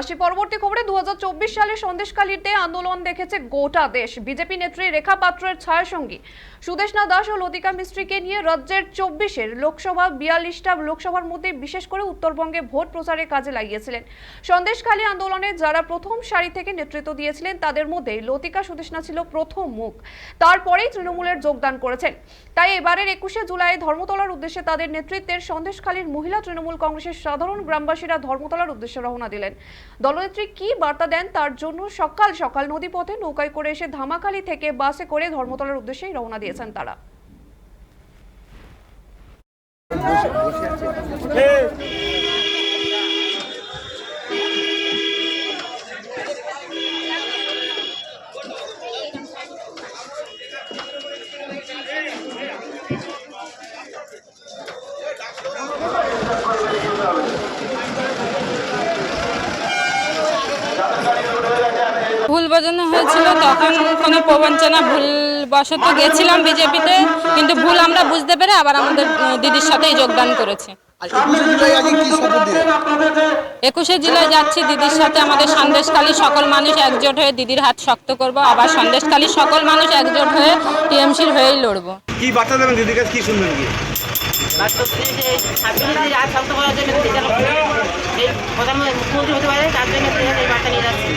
আসি পরবর্তী খবরে। দু হাজার চব্বিশ সালে সন্দেশকালীতে আন্দোলন দেখেছে গোটা দেশ। বিজেপি নেত্রী রেখা পাত্রের ছায়াসঙ্গী। সুদেশনা দাস ও লতিকা মিস্ত্রিকে নিয়ে রাজ্যের চব্বিশের লোকসভা বিয়াল্লিশটা লোকসভার মধ্যে বিশেষ করে উত্তরবঙ্গে ভোট প্রচারে কাজে লাগিয়েছিলেন। সন্দেশখালী আন্দোলনে যারা প্রথম সারি থেকে নেতৃত্ব দিয়েছিলেন, তাদের মধ্যে লতিকা সুদেশনা ছিল প্রথম মুখ। তারপরেই তৃণমূলের যোগদান করেছেন। তাই এবারের একুশে জুলাই ধর্মতলার উদ্দেশ্যে তাদের নেতৃত্বের সন্দেশখালীর মহিলা তৃণমূল কংগ্রেসের সাধারণ গ্রামবাসীরা ধর্মতলার উদ্দেশ্যে রওনা দিলেন। দলনেত্রী কি বার্তা দেন তার জন্য সকাল সকাল নদীপথে নৌকায় করে এসে ধামাখালি থেকে বাসে করে ধর্মতলার উদ্দেশ্যেই রওনা দিয়েছেন তারা। ভুল বোঝানো হয়েছিল তখন কোনো প্রবঞ্চনা ভুল বশত গেছিলাম বিজেপিতে কিন্তু ভুল আমরা বুঝতে পেরে আবার আমাদের দিদির সাথেই যোগদান করেছি। একুশে জুলাই যাচ্ছি দিদির সাথে আমাদের সন্দেশকালী সকল মানুষ একজোট হয়ে দিদির হাত শক্ত করব আবার সন্দেশকালী সকল মানুষ একজোট হয়ে টিএমসির হয়েই লড়বো। কি বার্তা দেবেন দিদির কাছে কি শুনবেন কি প্রধানমন্ত্রী মুখ্যমন্ত্রী হতে পারে তার জন্য এই বার্তা নিয়ে যাচ্ছি।